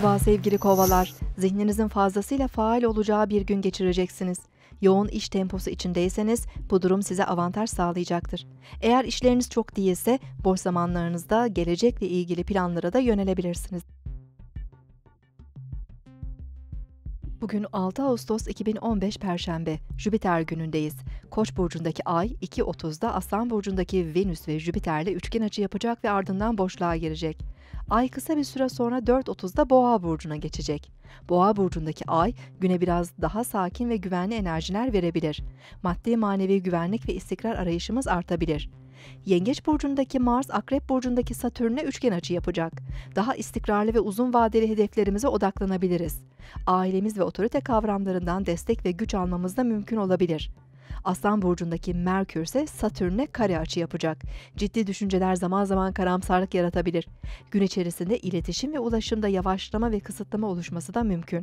Merhaba sevgili kovalar. Zihninizin fazlasıyla faal olacağı bir gün geçireceksiniz. Yoğun iş temposu içindeyseniz bu durum size avantaj sağlayacaktır. Eğer işleriniz çok değilse boş zamanlarınızda gelecekle ilgili planlara da yönelebilirsiniz. Bugün 6 Ağustos 2015 Perşembe, Jüpiter günündeyiz. Koç burcundaki Ay 2.30'da Aslan burcundaki Venüs ve Jüpiter'le üçgen açı yapacak ve ardından boşluğa girecek. Ay kısa bir süre sonra 4.30'da Boğa burcuna geçecek. Boğa burcundaki Ay güne biraz daha sakin ve güvenli enerjiler verebilir. Maddi manevi güvenlik ve istikrar arayışımız artabilir. Yengeç burcundaki Mars, Akrep burcundaki Satürn'e üçgen açı yapacak. Daha istikrarlı ve uzun vadeli hedeflerimize odaklanabiliriz. Ailemiz ve otorite kavramlarından destek ve güç almamız da mümkün olabilir. Aslan burcundaki Merkür ise Satürn'e kare açı yapacak. Ciddi düşünceler zaman zaman karamsarlık yaratabilir. Gün içerisinde iletişim ve ulaşımda yavaşlama ve kısıtlama oluşması da mümkün.